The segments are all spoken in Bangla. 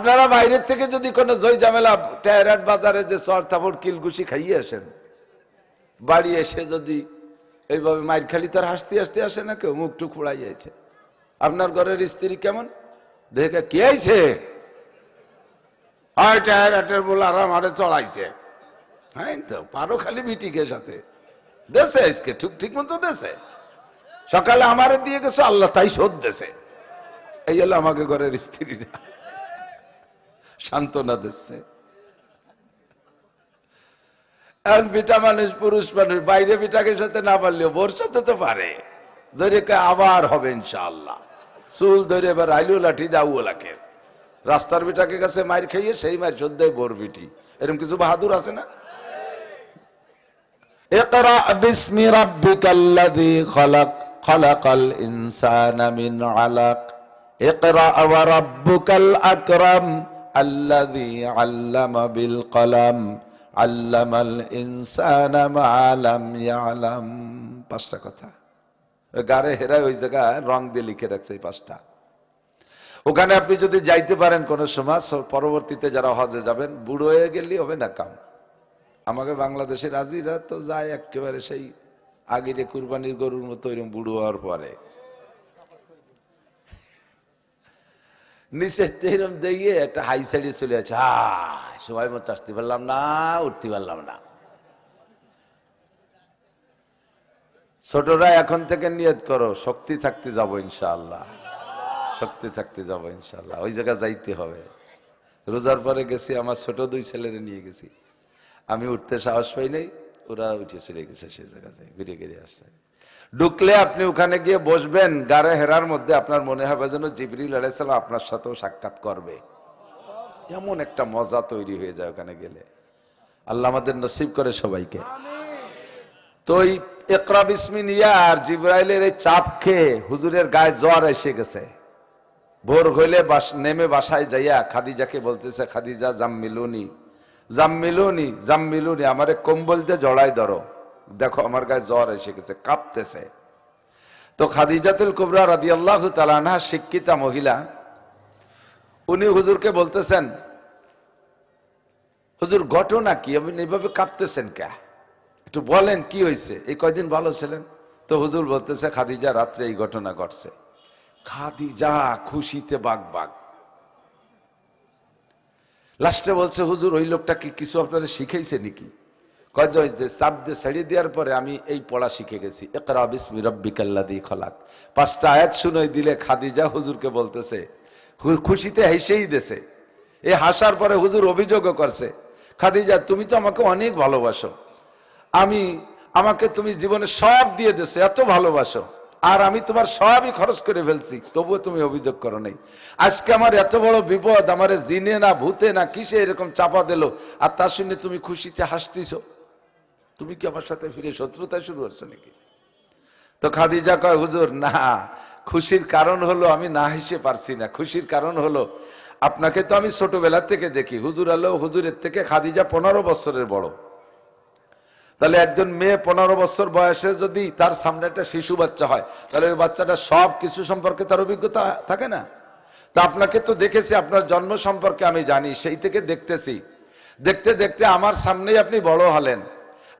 আপনারা বাইরের থেকে যদি কোনো জয় ঝামেলা টায়ারাট বাজারে যে চর থাপড় কিলগুশি খাইয়ে আসেন, বাড়ি এসে যদি এইভাবে মাইর খালি তার হাসতে হাসতে আসে না কেউ মুখ টুক ফুড়াই যাইছে আপনার ঘরের স্ত্রী কেমন? দেখে কে আইছে? বলে আরাম হারে চড়াইছে। হ্যাঁ তো পারো খালি সাথে। দেশে আজকে, ঠিক ঠিক মতো দেশে সকালে আমারে দিয়ে গেছে, আল্লাহ তাই শোধ দেশে এই হলো আমাকে ঘরের স্ত্রীরা। সান্ত্বনা দিচ্ছে এখন বিটা মানুষ পুরুষ মানুষ বাইরে বিটাকে সাথে না পারলেও বোর সাথে তো পারে ধরে কয় আবার হবে ইনশাআল্লাহ চুল ধরে এবার আইলু লাঠি দাউ লাখের রাস্তার বিটাকে কাছে মার খাইয়ে সেই মার সদ্যায় বোর বিটি এরকম কিছু বাহাদুর আছে না اقرأ باسم ربك الذي خلق خلق الإنسان من علق اقرأ وربك الأكرم আল্লাযী আল্লামা বিল কলাম আল্লামাল ইনসানা মা আলাম পাঁচটা কথা। গারে হেরা ওই জায়গায় রং দিয়ে লিখে রাখছে এই পাঁচটা। ওখানে আপনি যদি যাইতে পারেন কোনো সময় পরবর্তীতে যারা হজে যাবেন, বুড়ো হয়ে গেলে হবে না কাম। আমাকে বাংলাদেশের রাজিরা তো যায় একেবারে সেই আগিরে কুরবানির গরুর মতো এরকম বুড়ো হওয়ার পরে। নিচে এরকম দিয়ে একটা হাই সাইডে চলে আছে হায় সময় মতো আসতে পারলাম না, উঠতে পারলাম না। ছোটরা এখন থেকে নিয়ত করো, শক্তি থাকতে যাব ইনশাআল্লাহ। শক্তি থাকতে যাব ইনশাআল্লাহ। ওই জায়গা যাইতে হবে। রোজার পরে গেছি, আমার ছোট দুই ছেলেরে নিয়ে গেছি। আমি উঠতে সাহস পাই নাই, ওরা উঠে চলে গেছে সেই জায়গাতে, ঘুরে ঘিরে আসছে। ঢুকলে আপনি ওখানে গিয়ে বসবেন, গাড়ে হেরার মধ্যে আপনার মনে হবে যেন জিবরিল আলাইসাল্লাম আপনার সাথেও সাক্ষাৎ করবে। এমন একটা মজা তৈরি হয়ে যায় ওখানে গেলে। আল্লাহ আমাদের নসিব করে সবাইকে। তো ওই একরা বিসমিন ইয়ার জিব্রাইলের এই চাপ খেয়ে হুজুরের গায়ে জ্বর এসে গেছে। ভোর হইলে বাস নেমে বাসায় যাইয়া খাদিজাকে বলতেছে, খাদিজা, জাম্মিলুনি জাম্মিলুনি জাম্মিলুনি, আমারে কম্বল দিয়ে জড়াই ধরো। দেখো আমার গায়ে জ্বর এসে গেছে, কাঁপতেছে। তো খাদিজাতুল কুবরা রাদি আল্লাহ তালানহা শিক্ষিতা মহিলা, উনি হুজুরকে বলতেছেন, হুজুর, ঘটনা কি? আপনি এইভাবে কাঁপতেছেন কে? একটু বলেন, কি হয়েছে? এই কয়দিন ভালো ছিলেন? তো হুজুর বলতেছে, খাদিজা, রাত্রে এই ঘটনা ঘটছে। খাদিজা খুশিতে বাগ বাগ লাস্টে বলছে, হুজুর, ওই লোকটা কি কিছু আপনারা শিখাইছে নাকি? কয় যে চাপ দিয়ে ছেড়ে দেওয়ার পরে আমি এই পড়া শিখে গেছি। একরা বিসমি রব্বিকাল্লাদি খলাক। পাঁচটা আয়াত শুনে দিলে খাদিজা হুজুরকে বলতেছে খুশিতে হেসেই দেছে। এই হাসার পরে হুজুর অভিযোগও করছে, খাদিজা, তুমি তো আমাকে অনেক ভালোবাসো। আমি, আমাকে তুমি জীবনে সব দিয়ে দেছো, এত ভালোবাসো। আর আমি তোমার সবই খরচ করে ফেলছি, তবুও তুমি অভিযোগ করো নাই। আজকে আমার এত বড় বিপদ, আমার জিনে না, ভূতে না, কিসে এরকম চাপা দিল? আর তার শুনে তুমি খুশিতে হাসতিছ। তুমি কি আমার সাথে ফিরে শত্রুতা শুরু করছ নাকি? তো খাদিজা কয়, হুজুর, না, খুশির কারণ হলো আমি না হেসে পারছি না। খুশির কারণ হলো আপনাকে তো আমি ছোটবেলা থেকে দেখি। হুজুর আলো, হুজুরের থেকে খাদিজা পনেরো বছরের বড়। তাহলে একজন মেয়ে পনেরো বছর বয়সে যদি তার সামনে একটা শিশু বাচ্চা হয়, তাহলে ওই বাচ্চাটা সব কিছু সম্পর্কে তার অভিজ্ঞতা থাকে না? তা আপনাকে তো দেখেছি, আপনার জন্ম সম্পর্কে আমি জানি, সেই থেকে দেখতেছি। দেখতে দেখতে আমার সামনেই আপনি বড় হলেন।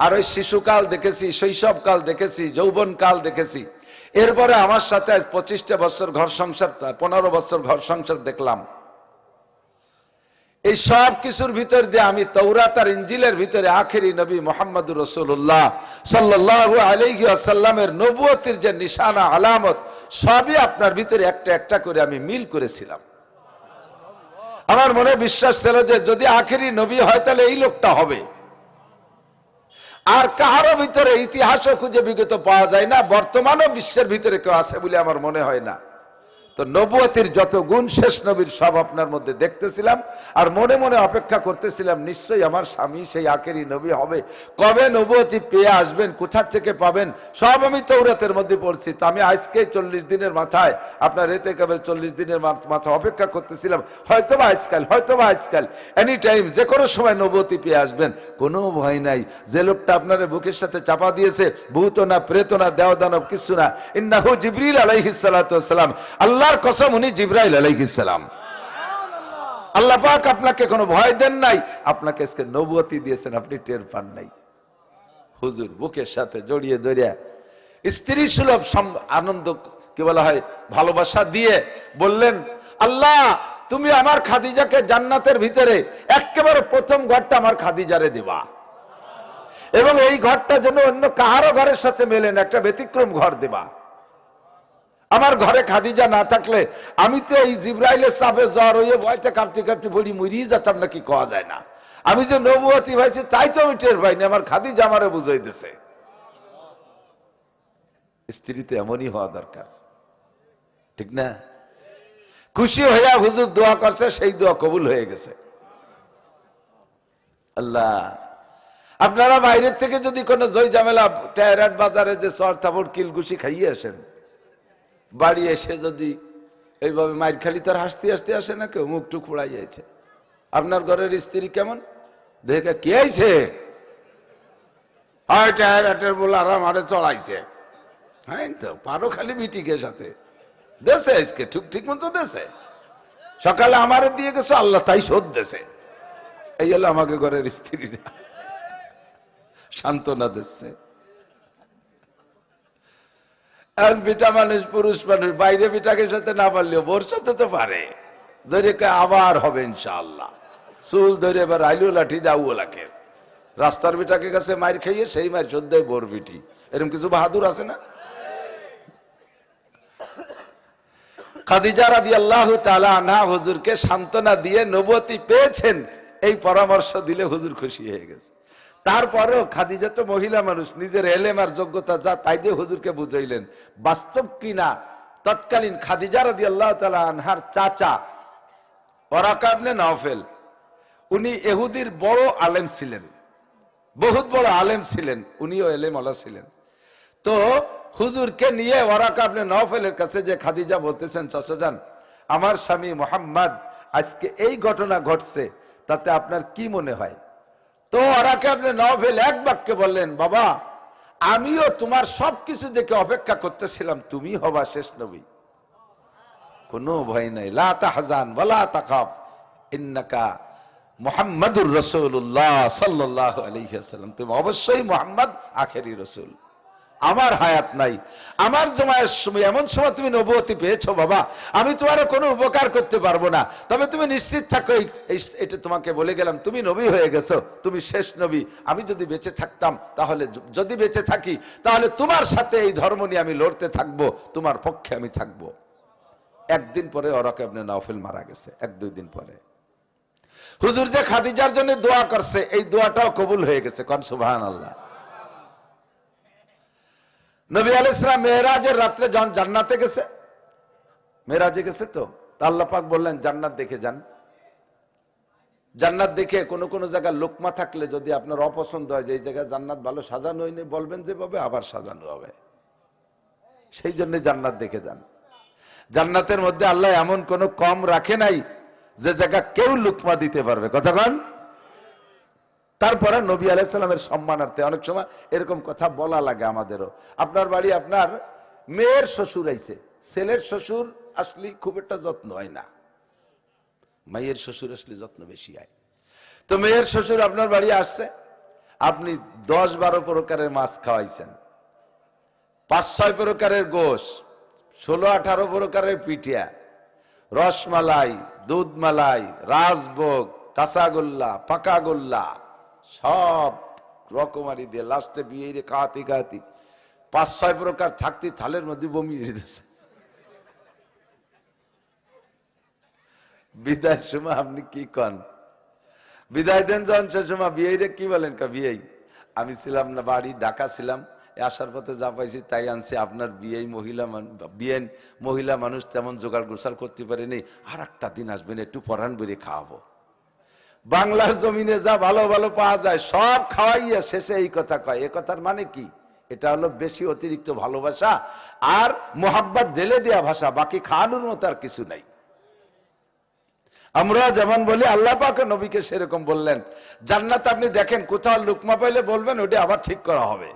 আর ওই শিশুকাল দেখেছি, শৈশবকাল দেখেছি, যৌবনকাল দেখেছি। এরপরে আমার সাথে আজ পঁচিশটা বছর ঘর সংসার, পনেরো বছর ঘর সংসার দেখলাম। এই সব কিছুর ভিতর দিয়ে আমি তৌরাত আর ইঞ্জিলের ভিতরে আখেরি নবী মোহাম্মদুর রসুল্লাহ সাল্লাহ আলহি আসাল্লামের নবুয়তির যে নিশানা, আলামত, সবই আপনার ভিতরে একটা একটা করে আমি মিল করেছিলাম। আমার মনে বিশ্বাস ছিল যে যদি আখেরি নবী হয় তাহলে এই লোকটা হবে। আর কাহারও ভিতরে ইতিহাসও খুঁজে বিগত পাওয়া যায় না, বর্তমানও বিশ্বের ভিতরে কেউ আছে বলে আমার মনে হয় না। তো নবুয়তির যত গুণ শেষ নবীর সব আপনার মধ্যে দেখতেছিলাম, আর মনে মনে অপেক্ষা করতেছিলাম, নিশ্চয়ই আমার স্বামী সেই আখেরি নবী হবে। কবে নবুয়তি পেয়ে আসবেন কোথা থেকে পাবেন, সব আমি তৌরাতের মধ্যে পড়ছি। তো আমি আজকে চল্লিশ দিনের মাথায়, আপনার এতে কবে চল্লিশ দিনের মাথ- অপেক্ষা করতেছিলাম হয়তো বা আজকাল হয়তো বা আজকাল এনি টাইম যে কোনো সময় নবুয়তি পেয়ে আসবেন, কোনো ভয় নাই। যে লোকটা আপনার বুকের সাথে চাপা দিয়েছে, ভূত না, প্রেত না দেও দানব কিছু না। ইন্নাহু জিবরিল আলাইহিস সালাতু ওয়াসসালাম আল্লাহর কসম, উনি জিব্রাইল আলাইহিস সালাম। আল্লাহ পাক আপনাকে কোনো ভয় দেন নাই, আপনাকে আজকে নবুয়তি দিয়েছেন, আপনি টের পান নাই। হুজুর বুকের সাথে জড়িয়ে জড়িয়ে স্ত্রী সুলভ আনন্দ, কি বলা হয়, ভালোবাসা দিয়ে বললেন, আল্লাহ, তুমি আমার খাদিজাকে জান্নাতের ভিতরে একেবারে প্রথম ঘরটা আমার খাদিজারে দিবা। এবং এই ঘরটা যেন অন্য কাহারও ঘরের সাথে মেলেন একটা ব্যতিক্রম ঘর দেবা। আমার ঘরে খাদিজা না থাকলে আমি তো এই জিব্রাইলের চাপে জ্বর হয়ে ভয়তে কাঁপতে কাঁপতে বলি, মরিয়ে যেতাম নাকি, কোয়া যায় না। আমি যে নবুয়তী ভাইছি তাই তো আমি টের পাইনি, আমার খাদিজা আমারে বুঝাই দিছে। স্ত্রীতে এমনই হওয়া দরকার। ঠিক না? খুশি হইয়া হুজুর দোয়া করছে, সেই দোয়া কবুল হয়ে গেছে। আল্লাহ, আপনারা বাইরের থেকে যদি কোনো জয় ঝামেলা টায়ারাট বাজারে যে সর থাপড় কিলগুশি খাইয়ে আসেন বাড়ি এসে যদি এইভাবে মাইর খালি তার হাসতে হাসতে আসে না কেউ মুখ টুক ফুড়াই যাইছে। আপনার ঘরের স্ত্রী কেমন? দেখে কে আইছে? টায়ারাটের বলে আরাম আরে চড়াইছে। হ্যাঁ তো, পারো খালি মিটিকের সাথে। দেশে আজকে, ঠিক ঠিক মতো দেশে সকালে আমারে দিয়ে গেছে, আল্লাহ তাই শোধ দেশে এই হলো আমাকে ঘরের স্ত্রীরা। সান্ত্বনা দিচ্ছে। এখন বিটা মানুষ, পুরুষ মানুষ, বাইরে বিটাকে সাথে না পারলেও বোর তো পারে। ধরে আবার হবে চুল ধরে এবার লাঠি রাস্তার বিটাকে কাছে মার খাইয়ে সেই বোর বিটি। এরকম কিছু বাহাদুর আছে না? খাদিজা রাদি আল্লাহ আনহা হুজুরকে সান্ত্বনা দিয়ে নবতী পেয়েছেন, এই পরামর্শ দিলে হুজুর খুশি হয়ে গেছে। তারপরেও খাদিজা তো মহিলা মানুষ, নিজের এলেম আর যোগ্যতা যা তাই দিয়ে হুজুরকে বুঝাইলেন। বাস্তব কিনা তৎকালীন খাদিজা রাদি আল্লাহ আনহার চাচা ওরাকাবনে নফেল উনি এহুদির বড় আলেম ছিলেন, বহুত বড় আলেম ছিলেন, উনিও এলেম আলা ছিলেন। তো হুজুরকে নিয়ে ওরাকা আপনি নফেলের কাছে যে খাদিজা বলতেছেন চাচাজান আমার স্বামী মোহাম্মদ, আজকে এই ঘটনা ঘটছে, তাতে আপনার কি মনে হয়? তো ওরাকে আপনি নভেল এক বাক্যে বললেন, বাবা, আমিও তোমার সব কিছু দেখে অপেক্ষা করতেছিলাম, তুমি হবা শেষ নবী। কোনো ভয় নাই। হাজান বলা তাকাব ইন্নাকা মোহাম্মদুর রসুল্লাহ সাল্লাহ আলাইহি ওয়াসাল্লাম। তুমি অবশ্যই মোহাম্মদ, আখেরি রাসূল। আমার হায়াত নাই। আমার জমায়ের সময়, এমন সময় তুমি নবুয়তি পেয়েছ বাবা। আমি তোমার কোনো উপকার করতে পারব না। তবে তুমি নিশ্চিত থাকো এটা তোমাকে বলে গেলাম, তুমি নবী হয়ে গেছো, তুমি শেষ নবী। আমি যদি বেঁচে থাকতাম, তাহলে যদি বেঁচে থাকি, তাহলে তোমার সাথে এই ধর্ম নিয়ে আমি লড়তে থাকব, তোমার পক্ষে আমি থাকব। একদিন পরে ওরাকে আপনি মারা গেছে, এক দুই দিন পরে। হুজুর যে খাদিজার জন্য দোয়া করছে, এই দোয়াটাও কবুল হয়ে গেছে, কন আল্লাহ নবী আল ইসলাম মেহরাজের রাত্রে যখন জান্নাতে গেছে। মেহরাজে গেছে তো? পাক বললেন, জান্নাত দেখে যান। জান্নাত দেখে কোনো কোনো জায়গায় লোকমা থাকলে যদি আপনার অপছন্দ হয়, যে এই জায়গায় জান্নাত ভালো সাজানো হয়নি, বলবেন যেভাবে, আবার সাজানো হবে। সেই জন্য জান্নাত দেখে যান। জান্নাতের মধ্যে আল্লাহ এমন কোন কম রাখে নাই, যে জায়গা কেউ লুকমা দিতে পারবে। কতক্ষণ তারপরে নবী আলাইসাল্লামের সম্মানার্থে অনেক সময় এরকম কথা বলা লাগে আমাদেরও। আপনার বাড়ি আপনার মেয়ের শ্বশুর আইছে। ছেলের শ্বশুর আসলে খুব একটা যত্ন হয় না। মায়ের শ্বশুর আসলে যত্ন বেশি হয়। তো মেয়ের শ্বশুর আপনার বাড়ি আসছে। আপনি দশ বারো প্রকারের মাছ খাওয়াইছেন। পাঁচ ছয় প্রকারের গোশ, ষোলো আঠারো প্রকারের পিঠিয়া, রসমালাই, দুধমালাই, রাজভোগ কাঁচাগোল্লা পাকাগোল্লা সব রকমারি দিয়ে লাস্টে বিয়ে খাওয়াতি খাওয়াতি পাঁচ, ছয় প্রকার থাকতে থালের মধ্যে বমি দিতেছে বিদায় সময় আপনি কি কন? বিদায় দেন যখন সে সময় বিয়ে রে কি বলেন? কা বিয়ে? আমি ছিলাম না, বাড়ি ঢাকা ছিলাম। আসার পথে যা পাইছি তাই আনছি। আপনার বিয়ে মহিলা বিয়ে মহিলা মানুষ তেমন জোগাড় গোসাল করতে পারেনি। আর একটা দিন আসবেন, একটু পরান বেড়ে খাওয়াবো। বাংলার জমিনে যা ভালো ভালো পাওয়া যায়, সব খাওয়াইয়া শেষে এই কথা কয়। এ কথার মানে কি? এটা হলো বেশি অতিরিক্ত ভালোবাসা আর মোহাব্বত ঢেলে দেয়া ভাষা, বাকি খাওয়ানোর মতো আর কিছু নাই। আমরা যেমন বলি, আল্লাহ পাকে নবীকে সেরকম বললেন। জান্নাত আপনি দেখেন, কোথাও লুকমা পাইলে বলবেন, ওটা আবার ঠিক করা হবে।